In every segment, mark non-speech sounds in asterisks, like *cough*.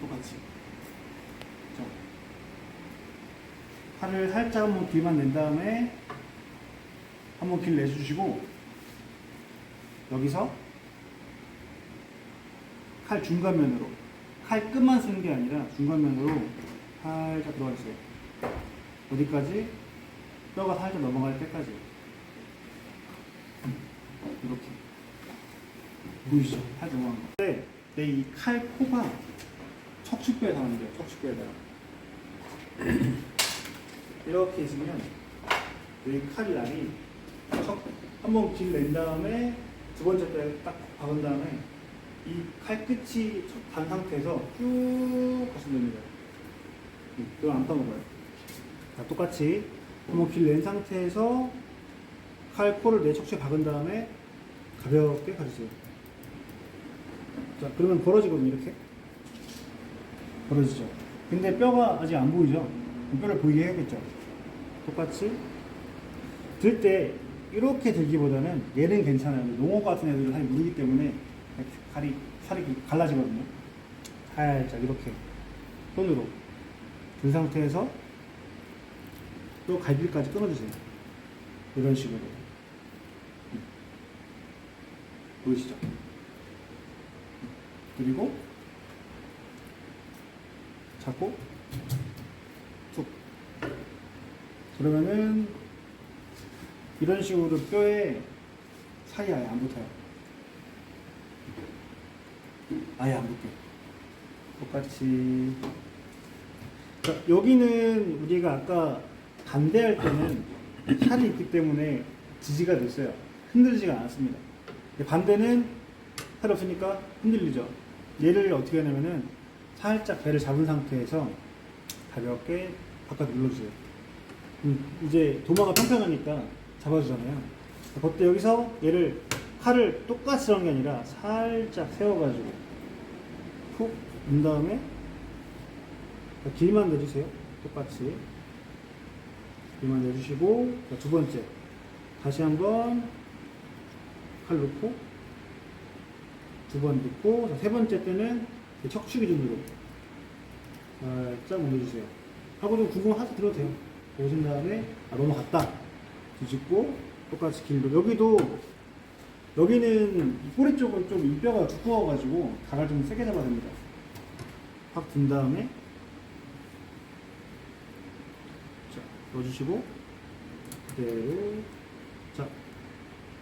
똑같이. 자, 팔을 살짝 한번 길만 낸 다음에 한번 길 내주시고 여기서 칼 중간면으로 칼 끝만 쓰는 게 아니라 중간면으로 살짝 들어가 있어요. 어디까지? 뼈가 살짝 넘어갈 때까지. 이렇게. 보이시죠? 살짝 넘어간 거. 근데 내 이 칼 코가 척추뼈에 돼요. 척추뼈에다가. 이렇게 있으면 여기 칼이 날이 척, 한번 길 낸 다음에 두 번째 때딱 박은 다음에 이 칼 끝이 단 상태에서 쭉 가시면 됩니다. 이거 안 까먹어요. 자, 똑같이 한번 길 낸 상태에서 칼 코를 내 척추에 박은 다음에 가볍게 가주세요. 자, 그러면 벌어지거든요, 이렇게. 벌어지죠. 근데 뼈가 아직 안 보이죠? 뼈를 보이게 해야겠죠. 똑같이 들 때 이렇게 들기보다는 얘는 괜찮아요. 농어 같은 애들은 살이 무르기 때문에 칼이 살이 갈라지거든요. 살짝 이렇게 손으로 든 상태에서 또 갈비까지 끊어주세요. 이런 식으로 보이시죠? 그리고 잡고 툭 그러면은 이런 식으로 뼈에 살이 아예 안 붙어요. 아예 안 붙게. 똑같이. 자, 여기는 우리가 아까 반대할 때는 살이 있기 때문에 지지가 됐어요. 흔들리지가 않았습니다. 반대는 살이 없으니까 흔들리죠. 얘를 어떻게 하냐면은 살짝 배를 잡은 상태에서 가볍게 바깥 눌러주세요. 음, 이제 도마가 평평하니까 잡아주잖아요. 그때 여기서 얘를 칼을 똑같이 하는 게 아니라 살짝 세워가지고 푹는 다음에 길만 내주세요. 똑같이 길만 내주시고 자, 두 번째 다시 한번 칼 놓고 두번 자, 세 번째 때는 이 척추 기준으로 살짝 올려주세요. 하고 좀 궁금하셔서 들어도 돼요. 오신 다음에 아 넘어갔다 뒤집고 똑같이 길로 여기도 여기는 이 꼬리 쪽은 좀이 뼈가 두꺼워가지고 각을 좀 세게 잡아야 됩니다. 확 든 다음에 자 넣어주시고 그대로 자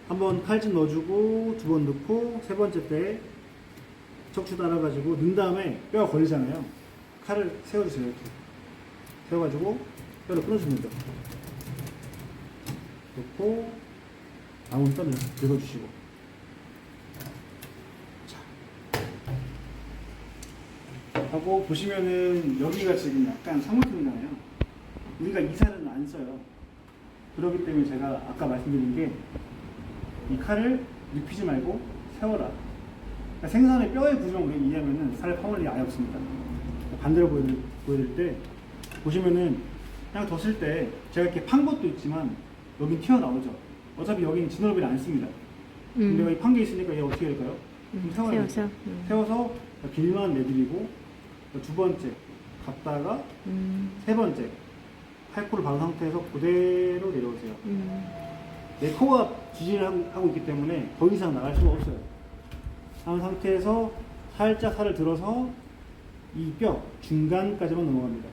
한번 칼집 넣어주고 두 번 넣고 세 번째 때 척추 따라가지고 넣은 다음에 뼈가 걸리잖아요. 칼을 세워주세요 이렇게 세워가지고 뼈를 끊어줍니다. 넣고 남은 뼈를 긁어주시고 자 하고 보시면은 여기가 지금 약간 사물통이잖아요. 우리가 이 살은 안 써요. 그렇기 때문에 제가 아까 말씀드린 게 이 칼을 눕히지 말고 세워라. 그러니까 생선의 뼈의 구조를 우리가 이해하면은 살 파물이 아예 없습니다. 반대로 보여드릴, 보여드릴 때 보시면은 그냥 뒀을 때 제가 이렇게 판 것도 있지만 여긴 튀어나오죠. 어차피 여기는 진얼비를 안 씁니다. 근데 여기 판 게 있으니까 얘 어떻게 할까요? 좀 세워야 돼요. 음. 세워서. 음. 세워서 길만 내드리고 두 번째 갔다가 음. 세 번째 팔코를 박은 상태에서 그대로 내려오세요. 음. 내 코가 지지를 하고, 하고 있기 때문에 더 이상 나갈 수가 없어요. 하는 상태에서 살짝 살을 들어서 이 뼈 중간까지만 넘어갑니다.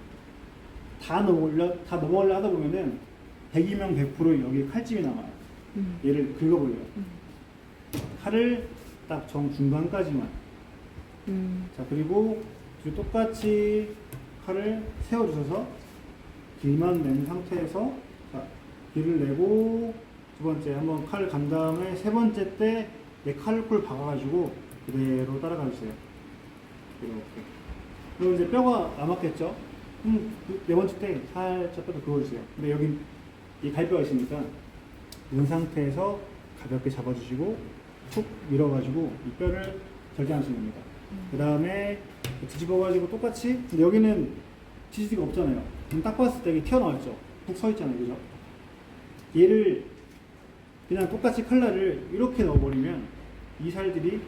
다 넘어올려 다 넘어올려 하다 보면은 100이면 100% 여기 칼집이 남아요. 음. 얘를 긁어버려요. 음. 칼을 딱 정 중간까지만. 음. 자 그리고 뒤 똑같이 칼을 세워주셔서 길만 낸 상태에서 자 길을 내고 두 번째 한번 칼을 간 다음에 세 번째 때 내 칼을 콜 박아가지고 그대로 따라가 주세요. 이렇게. 그리고 이제 뼈가 남았겠죠? 음, 그네 번째 때 살짝 뼈를 그어주세요. 근데 여기 이 갈뼈가 있으니까 는 상태에서 가볍게 잡아주시고 툭 밀어가지고 이 뼈를 절대 안 씁니다. 그 다음에 뒤집어가지고 똑같이 근데 여기는 지지가 없잖아요. 그럼 딱 봤을 때 이게 튀어나왔죠. 푹 서 있잖아요. 그죠? 얘를 그냥 똑같이 칼날을 이렇게 넣어버리면 이 살들이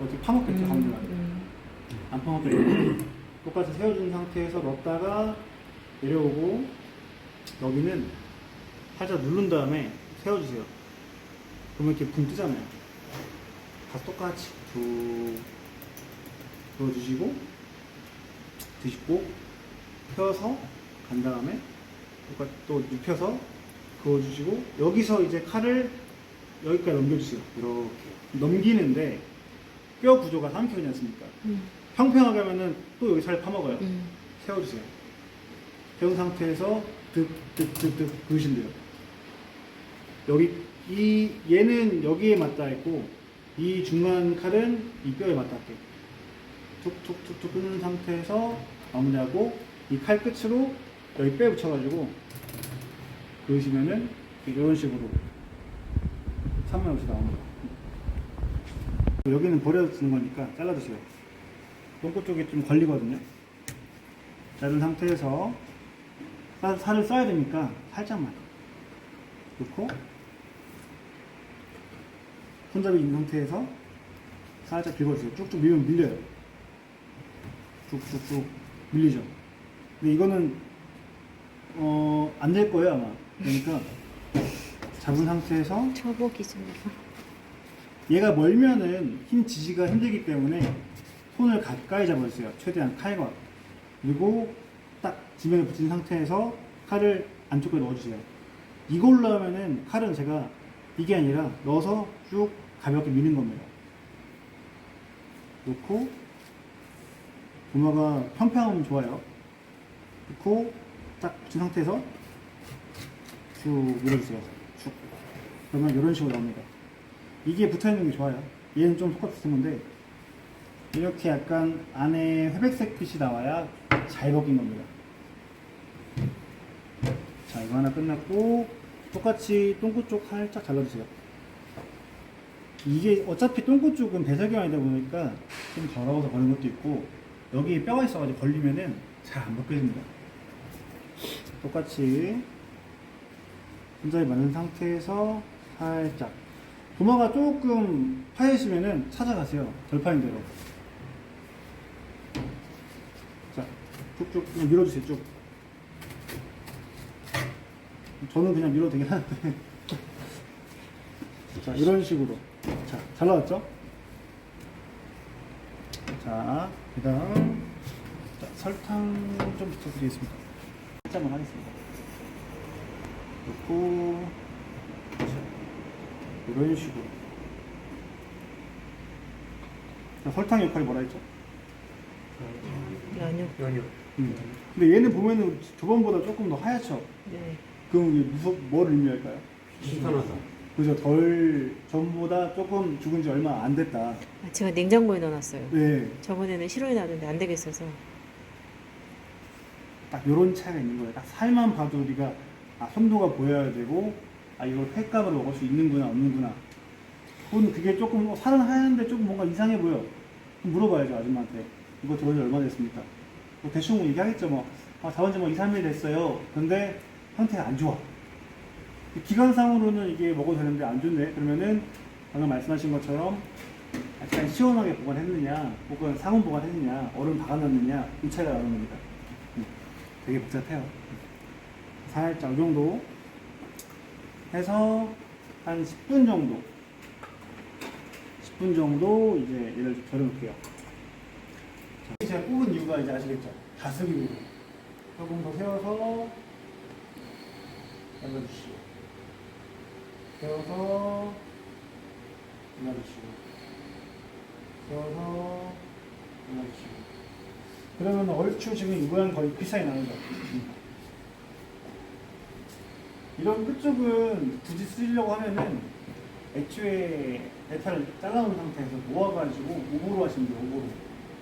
어떻게 파먹겠죠, 가운데 가안 음. 파먹겠죠. *clears throat* 똑같이 세워준 상태에서 넣었다가 내려오고 여기는 살짝 누른 다음에 세워주세요. 그러면 이렇게 붕 뜨잖아요. 다 똑같이 쭉 넣어주시고 드시고 펴서 간 다음에 똑같이 또 눕혀서 그어주시고 여기서 이제 칼을 여기까지 넘겨주세요. 이렇게 넘기는데 뼈 구조가 삼켜지지 않습니까? 음. 평평하게 하면은 또 여기 살 파먹어요. 음. 세워주세요. 세운 상태에서 득득득득 그으시면 돼요. 여기 이 얘는 여기에 맞닿아 있고 이 중간 칼은 이 뼈에 맞닿게 툭툭툭툭 끊는 상태에서 마무리하고 이 칼 끝으로 여기 뼈에 붙여가지고 그으시면은 이런 식으로 3만 원씩 나옵니다. 여기는 버려도 쓰는 거니까 잘라주세요. 똥꼬 쪽에 좀 걸리거든요. 자른 상태에서 살- 살을 써야 되니까 살짝만 넣고 손잡이 있는 상태에서 살짝 긁어주세요. 쭉쭉 밀면 밀려요. 쭉쭉쭉 밀리죠. 근데 이거는 어, 안 될 거예요 아마. 그러니까 잡은 상태에서 초보 기준으로. 얘가 멀면은 힘 지지가 힘들기 때문에 손을 가까이 잡아주세요. 최대한 칼과. 그리고 딱 지면에 붙인 상태에서 칼을 안쪽에 넣어주세요. 이걸로 하면은 칼은 제가 이게 아니라 넣어서 쭉 가볍게 미는 겁니다. 놓고 도마가 평평하면 좋아요. 놓고 딱 붙인 상태에서 쭉 밀어주세요. 쭉. 그러면 이런 식으로 나옵니다. 이게 붙어있는 게 좋아요. 얘는 좀 비슷한 건데 이렇게 약간 안에 회백색 빛이 나와야 잘 벗긴 겁니다. 자 이거 하나 끝났고 똑같이 똥꼬 쪽 살짝 잘라주세요. 이게 어차피 똥꼬 쪽은 배설경이다 보니까 좀 더러워서 걸린 것도 있고 여기 뼈가 있어가지고 걸리면은 잘 안 벗겨집니다. 똑같이 손잡이 맞는 상태에서 살짝 도마가 조금 파이시면은 찾아가세요. 덜 파인 대로. 자, 쭉쭉 그냥 밀어주세요. 쭉. 저는 그냥 밀어도 되긴 하는데. *laughs* 자, 이런 식으로. 자, 잘 나왔죠? 자, 그 다음. 자, 설탕 좀 부탁드리겠습니다. 살짝만 하겠습니다. 넣고, 이런 식으로. 자, 설탕 역할이 뭐라 했죠? 연유. 연유. 음. 근데 얘는 보면은 저번보다 조금 더 하얗죠? 네. 그럼 이게 무슨, 뭐를 의미할까요? 신선하다. 그죠? 덜, 전보다 조금 죽은 지 얼마 안 됐다. 아, 제가 냉장고에 넣어놨어요. 네. 저번에는 실온에 놨는데 안 되겠어서. 딱 요런 차이가 있는 거예요. 딱 살만 봐도 우리가, 아, 손도가 보여야 되고, 아, 이걸 횟값으로 먹을 수 있는구나, 없는구나. 그건 그게 조금, 어, 살은 하얀데 조금 뭔가 이상해 보여. 그럼 물어봐야죠, 아줌마한테. 이거 들어온 지 얼마 됐습니까? 뭐 대충 뭐 얘기하겠죠, 뭐. 아, 잡은 지뭐 2, 3일 됐어요. 근데 상태가 안 좋아. 기관상으로는 이게 먹어도 되는데 안 좋네. 그러면은 방금 말씀하신 것처럼 약간 시원하게 보관했느냐, 혹은 상온 보관했느냐, 얼음 박아놨느냐, 이 차이가 나는 겁니다. 음, 되게 복잡해요. 살짝 이 정도 해서 한 10분 정도. 10분 정도 이제 얘를 좀 절여놓을게요. 자, 제가 뽑은 이유가 이제 아시겠죠? 다스기 위해 조금 더 세워서 잘라주시고. 세워서 잘라주시고. 세워서 잘라주시고. 그러면 얼추 지금 이 모양 거의 그 사이 나는 거 이런 끝쪽은 굳이 쓰려고 하면은 애초에 메탈을 잘라놓은 상태에서 모아가지고 오보로 하시면 돼요 오보로.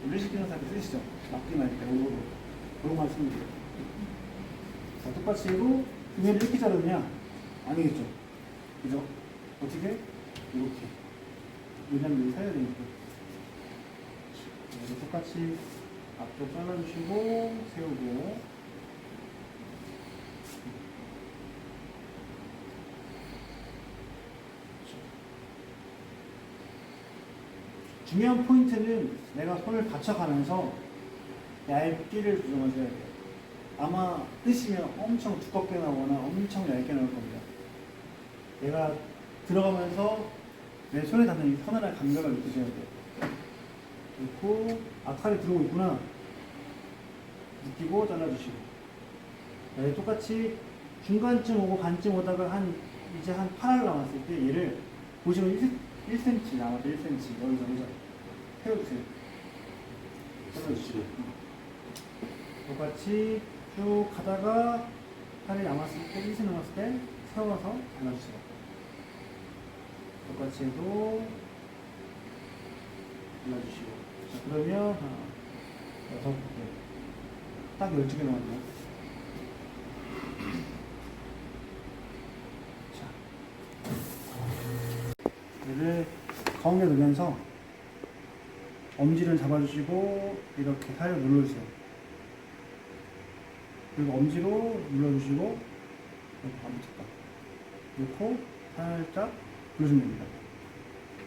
분리시키는 사람 쓰시죠. 막기만 할때 오보로. 그런 거 하시면 돼요. 자 똑같이 해도 얘를 이렇게 자르느냐? 아니겠죠. 그죠? 어떻게? 이렇게. 왜냐면 여기 사야 되니까. 네, 똑같이 앞쪽 잘라주시고 세우고 중요한 포인트는 내가 손을 받쳐가면서 얇기를 조정하셔야 돼요. 아마 뜨시면 엄청 두껍게 나오거나 엄청 얇게 나올 겁니다. 얘가 들어가면서 내 손에 닿는 이 서늘한 감각을 느끼셔야 돼요. 그리고 아 칼이 들어오고 있구나 느끼고 잘라주시고 네, 똑같이 중간쯤 오고 반쯤 오다가 한 이제 한 8알 남았을 때 얘를 보시면 1, 1cm 남았죠 1cm 여기서 여기서 태워주세요. 잘라주시고 똑같이 쭉 가다가 팔이 남았을 때 1cm 남았을 때 세워서 잘라주세요. 똑같이 해도 잘라주시고. 자 그러면 하나 여섯 개딱 12개 남았네요 얘를 가운데 놓으면서 엄지를 잡아주시고 이렇게 살짝 눌러주세요. 그리고 엄지로 눌러주시고 이렇게 안 붙였다 놓고 살짝 눌러주면 됩니다.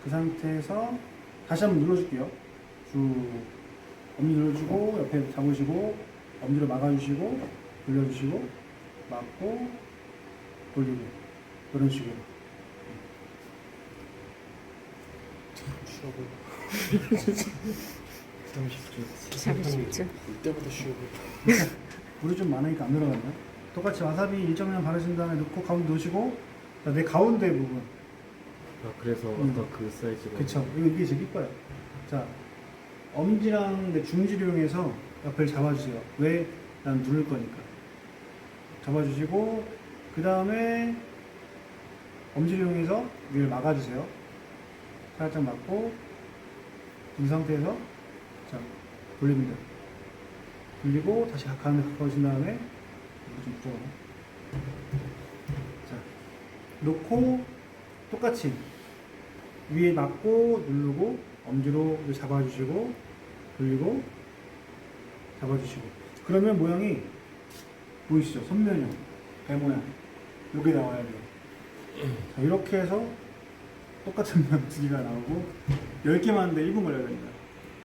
그 상태에서 다시 한번 눌러줄게요. 쭉. 엄지 눌러주고 옆에 잡으시고 엄지로 막아주시고 돌려주시고 막고 돌리고 이런 식으로 보여. 30초. 참 쉽죠. 이때부터 쉬워 보여. *laughs* 물이 좀 많으니까 안 들어갔네 똑같이 와사비 1.0 바르신 다음에 넣고 가운데 놓으시고 자, 내 가운데 부분 아 그래서 음. 아까 그 사이즈로. 그쵸 이거 이게 제일 이뻐요 자 엄지랑 내 중지를 이용해서 옆을 잡아주세요 왜? 난 누를 거니까 잡아주시고 그 다음에 엄지를 이용해서 위를 막아주세요 살짝 막고 이 상태에서 자 돌립니다. 돌리고 다시 가까운데 가까워진 다음에 좀 붙여봐 자 놓고 똑같이 위에 막고 누르고 엄지로 잡아주시고 돌리고 잡아주시고. 그러면 모양이 보이시죠? 선면형 배 모양. 이게 나와야 돼요. 자, 이렇게 해서 똑같은 모양 두 개가 나오고 10개만 하는데 1분 걸려야 됩니다